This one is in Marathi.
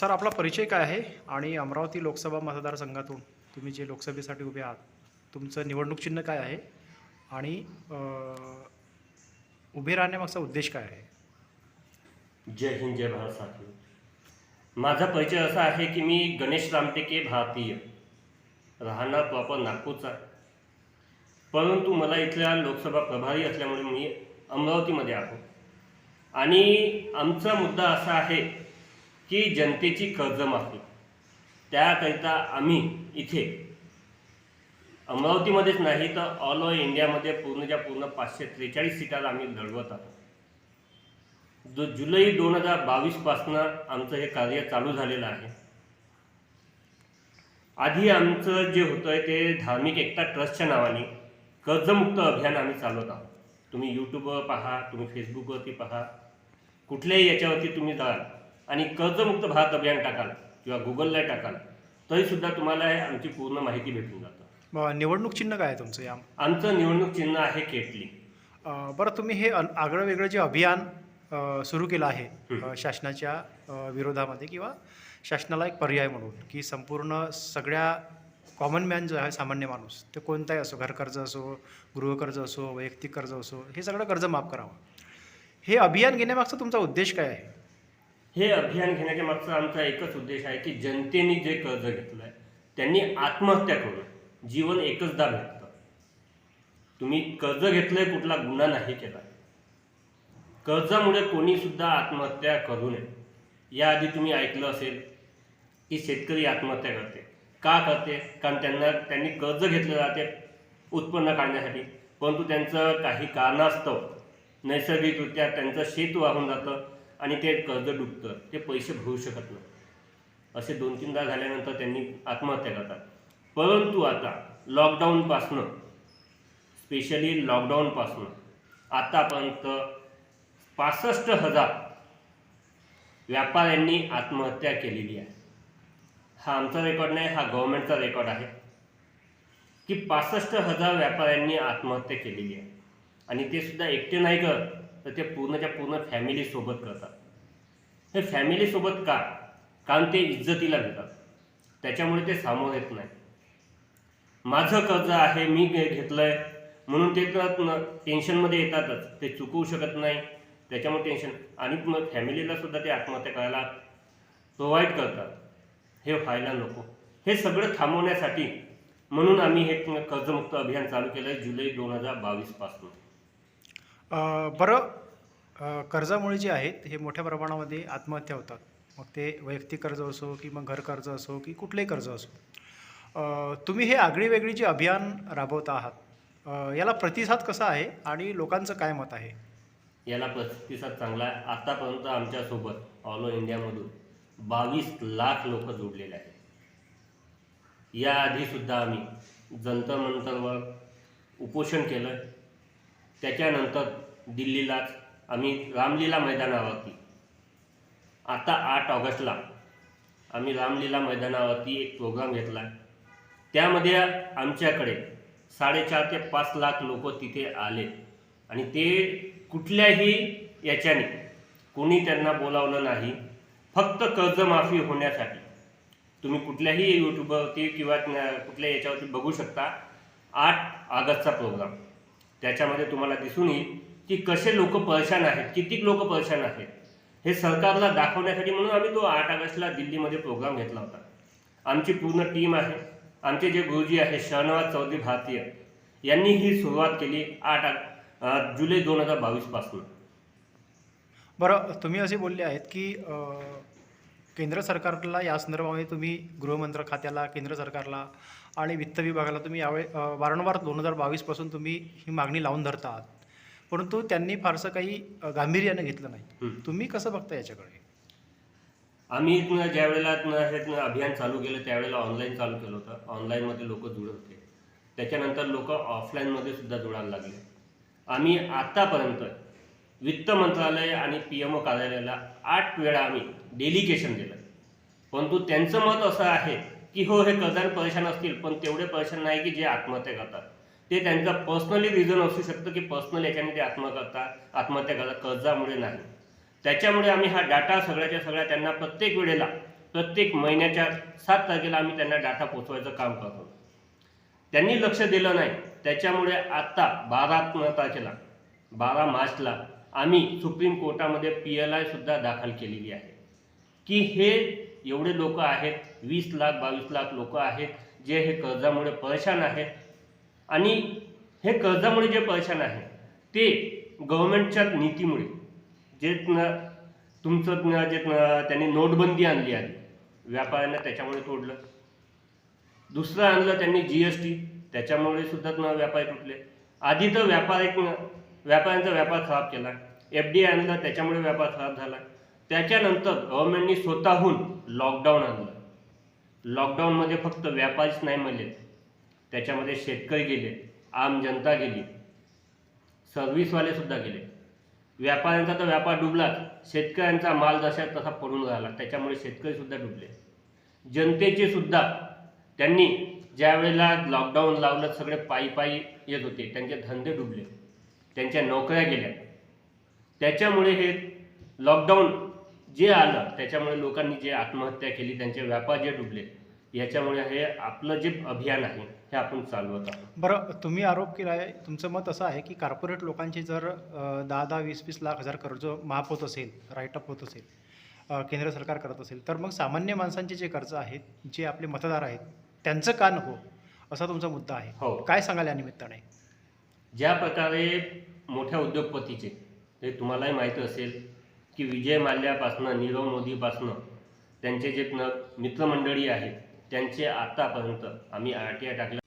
सर आपला परिचय काय आहे? आणि अमरावती लोकसभा मतदारसंघातून तुम्ही जे लोकसभेसाठी उभे आहात तुमचं निवडणूक चिन्ह काय आहे? आणि उभे राहण्यामागचा उद्देश काय आहे? जय हिंद जय भारत साथी माझा परिचय असा आहे की मी गणेश रामटेके भारतीय. राहणार प्रॉपर नागपूरचा परंतु मला इथल्या लोकसभा प्रभारी असल्यामुळे मी अमरावतीमध्ये आहो. आणि आमचा मुद्दा असा आहे की जनतेची कर्जमाफी त्याकरिता आम्ही इथे अमरावतीमध्येच नाही तर ऑल ओव्हर इंडियामध्ये पूर्णच्या पूर्ण पाचशे त्रेचाळीस सीटाला आम्ही लढवत आहोत. जो जुलै दोन हजार बावीसपासनं आमचं हे कार्य चालू झालेलं आहे. आधी आमचं जे होतं आहे ते धार्मिक एकता ट्रस्टच्या नावाने कर्जमुक्त अभियान आम्ही चालवत आहोत. तुम्ही यूट्यूबवर पहा तुम्ही फेसबुकवरती पहा. कुठल्याही याच्यावरती तुम्ही जाल. आणि कर्जमुक्त भारत अभियान टाकाल किंवा गुगलला टाकाल तरीसुद्धा तुम्हाला हे आमची पूर्ण माहिती भेटून जातं. निवडणूक चिन्ह काय आहे तुमचं या? आमचं निवडणूक चिन्ह आहे केटली. बरं तुम्ही हे आगळं वेगळं जे अभियान सुरू केलं आहे शासनाच्या विरोधामध्ये किंवा शासनाला एक पर्याय म्हणून की संपूर्ण सगळ्या कॉमन मॅन जो आहे सामान्य माणूस ते कोणताही असो घरकर्ज असो गृहकर्ज असो वैयक्तिक कर्ज असो हे सगळं कर्ज माफ करावं. हे अभियान घेण्यामागचा तुमचा उद्देश काय आहे? हे अभियान घेण्याच्या मागचा आमचा एकच उद्देश आहे की जनतेने जे कर्ज घेतलं आहे त्यांनी आत्महत्या करू जीवन एकचदा भेटतं तुम्ही कर्ज घेतलंय कुठला गुन्हा नाही केला. कर्जामुळे कोणीसुद्धा आत्महत्या करू नये. याआधी तुम्ही ऐकलं असेल की शेतकरी आत्महत्या करते. का करते? कारण त्यांना त्यांनी कर्ज घेतलं जाते उत्पन्न काढण्यासाठी. परंतु त्यांचं काही कारणास्तव नैसर्गिकरित्या त्यांचं शेत वाहून जातं. आणि ते कर्ज डुबतं ते पैसे भरू शकत नाही. असे दोन तीनदा झाल्यानंतर त्यांनी आत्महत्या करतात. परंतु आता लॉकडाऊनपासनं स्पेशली लॉकडाऊनपासनं आतापर्यंत पासष्ट हजार व्यापाऱ्यांनी आत्महत्या केलेली आहे. हा आमचा रेकॉर्ड नाही हा गव्हर्नमेंटचा रेकॉर्ड आहे. की पासष्ट हजार व्यापाऱ्यांनी आत्महत्या केलेली आहे. आणि ते सुद्धा एकटे नाही करत. तर ते पूर्णच्या पूर्ण फॅमिलीसोबत करतात. हे फॅमिलीसोबत का? कारण ते इज्जतीला घेतात. त्याच्यामुळे ते सामोर येत नाही. माझं कर्ज आहे मी घेतलं आहे म्हणून ते तर टेन्शनमध्ये येतातच. ते चुकवू शकत नाही. त्याच्यामुळे टेन्शन आणि मग फॅमिलीला सुद्धा ते आत्महत्या करायला प्रोव्हाइड करतात. हे व्हायला नको. हे सगळं थांबवण्यासाठी म्हणून आम्ही हे कर्जमुक्त अभियान चालू केलं आहे जुलै दोन हजार बावीसपासून बरं कर्जामुळे जे आहेत हे मोठ्या प्रमाणामध्ये आत्महत्या होतात. मग ते वैयक्तिक कर्ज असो की मग घर कर्ज असो की कुठलेही कर्ज असो. तुम्ही हे आगळीवेगळी जे अभियान राबवता आहात याला प्रतिसाद कसा आहे आणि लोकांचं काय मत आहे? याला प्रतिसाद चांगला आहे. आतापर्यंत आमच्यासोबत ऑल ओव्हर इंडियामधून बावीस लाख लोक जोडलेले आहेत. याआधीसुद्धा आम्ही जंतर मंतरवर उपोषण केलं. त्याच्यानंतर दिल्लीलाच आम्ही रामलीला मैदानावरती आता आठ ऑगस्टला आम्ही रामलीला मैदानावरती एक प्रोग्राम घेतला त्यामध्ये आमच्याकडे साडेचार ते पाच लाख लोक तिथे आले. आणि ते कुठल्याही याच्याने कोणी त्यांना बोलावलं नाही. फक्त कर्जमाफी होण्यासाठी. तुम्ही कुठल्याही यूट्यूबवरती किंवा कुठल्या याच्यावरती बघू शकता आठ ऑगस्टचा प्रोग्राम. त्याच्यामध्ये तुम्हाला दिसून येईल की कसे लोक परेशान आहेत किती लोक परेशान आहेत. हे सरकारला दाखवण्यासाठी म्हणून आम्ही तो आठ ऑगस्टला दिल्लीमध्ये प्रोग्राम घेतला होता. आमची पूर्ण टीम आहे. आमचे जे गुरुजी आहे शहनवाज चौधरी भारतीय यांनी ही सुरुवात केली आठ जुलै दोन हजार बावीसपासून. बरं तुम्ही असे बोलले आहेत की आ... केंद्र सरकारला या संदर्भामध्ये तुम्ही गृहमंत्र खात्याला केंद्र सरकारला आणि वित्त विभागाला तुम्ही यावेळी वारंवार दोन हजार बावीसपासून तुम्ही ही मागणी लावून धरता आहात परंतु त्यांनी फारसं काही गांभीर्यानं घेतलं नाही. तुम्ही कसं बघता याच्याकडे? आम्ही ज्या वेळेला हे अभियान चालू केलं त्यावेळेला ऑनलाईन चालू केलं होतं. ऑनलाईनमध्ये लोक जुळत होते. त्याच्यानंतर लोक ऑफलाईनमध्ये सुद्धा जुळायला लागले. आम्ही आत्तापर्यंत वित्त मंत्रालय आणि पी एम ओ कार्यालयाला आठ वेळा आम्ही डेलिगेशन दिलं परंतु त्यांचं मत असं आहे की हो हे कर्जाने परेशान असतील पण तेवढे परेशान नाही की जे आत्महत्या करतात. ते त्यांचं पर्सनली रिझन असू शकतं की पर्सनल याच्याने ते आत्महत्या करतात आत्महत्या करतात कर्जामुळे नाही. त्याच्यामुळे आम्ही हा डाटा सगळ्याच्या सगळ्या त्यांना प्रत्येक वेळेला प्रत्येक महिन्याच्या सात तारखेला आम्ही त्यांना डाटा पोचवायचं काम करतो. त्यांनी लक्ष दिलं नाही. त्याच्यामुळे आत्ता बारा तारखेला बारा मार्चला आम्ही सुप्रीम कोर्टामध्ये पी एल आय सुद्धा दाखल केलेली आहे. की हे एवढे लोक आहेत वीस लाख बावीस लाख लोक आहेत जे हे कर्जामुळे परेशान आहेत. आणि हे कर्जामुळे जे परेशान आहे ते गव्हर्मेंटच्या नीतीमुळे जे न- तुमचं जे त्यांनी नोटबंदी आणली आली व्यापाऱ्यांना त्याच्यामुळे तोडलं. दुसरं आणलं त्यांनी जी एस टी त्याच्यामुळे सुद्धा न व्यापारी तुटले. आधी तर व्यापारी व्यापाऱ्यांचा व्यापार खराब केला. एफ डी आणलं त्याच्यामुळे व्यापार खराब झाला. त्याच्यानंतर गव्हर्नमेंटनी स्वतःहून लॉकडाऊन आणलं. लॉकडाऊनमध्ये फक्त व्यापारीच नाही म्हणलेत त्याच्यामध्ये शेतकरी गेले आम जनता गेली सर्व्हिसवालेसुद्धा गेले. व्यापाऱ्यांचा तर व्यापार डुबलाच शेतकऱ्यांचा माल जशा तसा पडून राहिला त्याच्यामुळे शेतकरीसुद्धा डुबले. जनतेचे सुद्धा त्यांनी ज्या वेळेला लॉकडाऊन लावलं सगळे पायी पायी येत होते त्यांचे धंदे डुबले. त्यांच्या नोकऱ्या गेल्या. त्याच्यामुळे हे लॉकडाऊन जे आलं त्याच्यामुळे लोकांनी जे आत्महत्या केली त्यांचे व्यापार जे डुबले याच्यामुळे हे आपलं जे अभियान आहे हे आपण चालवत आहोत. बरं तुम्ही आरोप केला आहे तुमचं मत असं आहे की कॉर्पोरेट लोकांची जर दहा दहा वीस वीस लाख हजार कर्ज माफ होत असेल राईटअप होत असेल केंद्र सरकार करत असेल तर मग सामान्य माणसांचे जे कर्ज आहेत जे आपले मतदार आहेत त्यांचं का नको? असा तुमचा मुद्दा आहे. हो. काय सांगाल या निमित्ताने? ज्या प्रकारे मोठ्या उद्योगपतीचे हे तुम्हालाही माहिती असेल की विजय माल्यापासनं नीरव मोदीपासनं त्यांचे जे मित्रमंडळी आहेत त्यांचे आतापर्यंत आम्ही आर टी आय टाकल्या